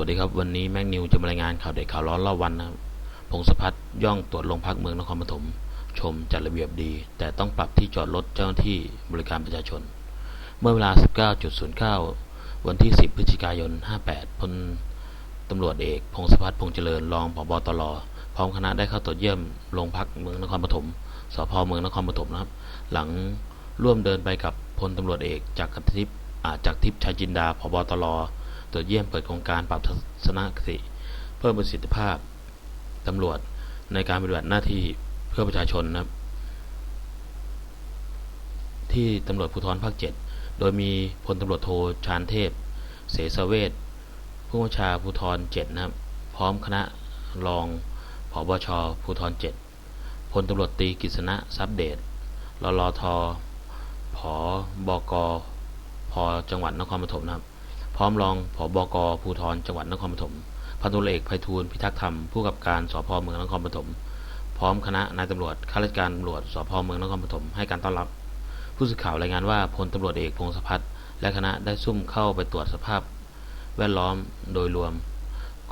วัสดีครับ วันนี้แม็กนิวจะมารายงานข่าวเด็ดข่าวร้อนรอบวันนะครับพงศพัฒน์ย่องตรวจโรงพักเมืองนครปฐมชมจัดระเบียบดี แต่ต้องปรับที่จอดรถเจ้าหน้าที่บริการประชาชน เมื่อเวลา 19.09 วันที่ 10 พฤศจิกายน 58พลตำรวจเอกพงศพัฒน์พงเจริญรองผบตรพร้อมคณะได้เข้าตรวจเยี่ยมโรงพักเมืองนครปฐมสพเมืองนครปฐมนะครับ หลังร่วมเดินไปกับพลตำรวจเอกจากกทิพย์อาจากทิพย์ชัยจินดาผบตร ตรวจเยี่ยมเปิดโครงการปรับทัศนคติ เพิ่มประสิทธิภาพตำรวจในการปฏิบัติหน้าที่เพื่อประชาชนนะครับ ที่ตำรวจภูธรภาคเจ็ดโดยมีพลตำรวจโทชานเทพ เสสเวทผู้บัญชาภูธรเจ็ดนะครับ พร้อมคณะรองผบชภูธรเจ็ดพลตำรวจตีกฤษณะทรัพเดชรลทผบกพจังหวัดนครปฐมนะครับ พร้อมรองผอบกภูธรจังหวัดนครปฐมพันตุเอกไพฑูรย์พิทักษ์ธรรมผู้กับการสพเมืองนครปฐมพร้อมคณะนายตำรวจข้าราชการตำรวจสพเมืองนครปฐมให้การต้อนรับ ผู้สื่อข่าวรายงานว่าพลตำรวจเอกพงศพัฒน์และคณะได้ซุ่มเข้าไปตรวจสภาพ แวดล้อมโดยรวม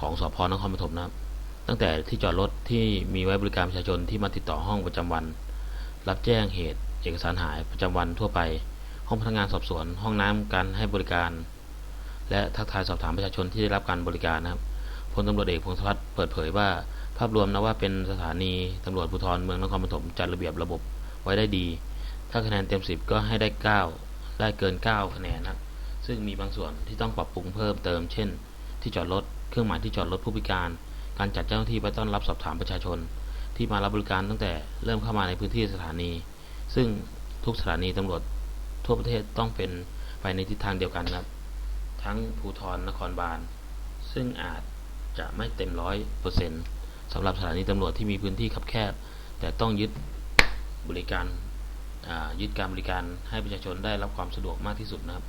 ของสพนครปฐมนะครับ ตั้งแต่ที่จอดรถที่มีไว้บริการประชาชนที่มาติดต่อห้องประจำวัน รับแจ้งเหตุ เอกสารหายประจำวันทั่วไป ห้องพนักงานสอบสวน ห้องน้ำการให้บริการ และทักทายสอบถามประชาชนที่ได้รับการบริการนะครับพลตำรวจเอกพงศพัฒน์เปิดเผยว่า ภาพรวมนะว่าเป็นสถานีตำรวจภูธรเมืองนครปฐมจัดระเบียบระบบไว้ได้ดี ถ้าคะแนนเต็ม 10 ก็ให้ได้ 9 ได้เกิน 9 คะแนนนะซึ่งมีบางส่วนที่ต้องปรับปรุงเพิ่มเติม เช่น ที่จอดรถ เครื่องหมายที่จอดรถผู้พิการ การจัดเจ้าหน้าที่ไปต้อนรับสอบถามประชาชน ที่มารับบริการตั้งแต่เริ่มเข้ามาในพื้นที่สถานี ซึ่งทุกสถานีตำรวจทั่วประเทศต้องเป็นไปในทิศทางเดียวกันนะครับ ทั้งภูทรนครบาล ซึ่งอาจจะไม่เต็มร้อยเปอร์เซ็นต์สำหรับสถานีตำรวจที่มีพื้นที่คับแคบ แต่ต้องยึดบริการยึดการบริการให้ประชาชนได้รับความสะดวกมากที่สุดนะครับ